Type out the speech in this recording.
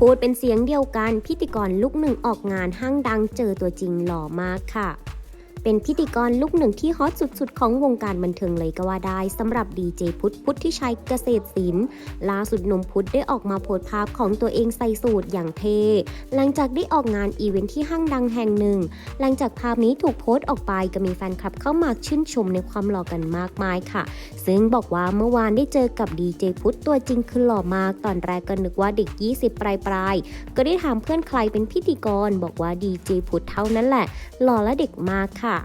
พูดเป็นเสียงเดียวกันพิธีกรลูกหนึ่งออกงานห้างดังเจอตัวจริงหล่อมากค่ะ เป็นพิธีกรลูกหนึ่งที่ฮอตสุดๆ ของวงการบันเทิงเลยก็ว่าได้สำหรับดีเจพุทธพุทธิชัยเกษตรศิลป์ล่าสุดหนุ่มพุทธได้ออกมาโพสต์ภาพของตัวเองใส่สูทอย่างเท่หลังจากได้ออกงานอีเวนท์ที่ห้างดังแห่งหนึ่ง หลังจากภาพนี้ถูกโพสต์ออกไปก็มีแฟนคลับเข้ามาชื่นชมในความหล่อกันมากมายค่ะ ซึ่งบอกว่าเมื่อวานได้เจอกับดีเจพุทธตัวจริงคือหล่อมากตอนแรกก็นึกว่าเด็ก 20 ปลายปลายๆก็ได้ถามเพื่อนใครเป็นพิธีกร บอกว่าดีเจพุทธเท่านั้นแหละหล่อและเด็กมากค่ะ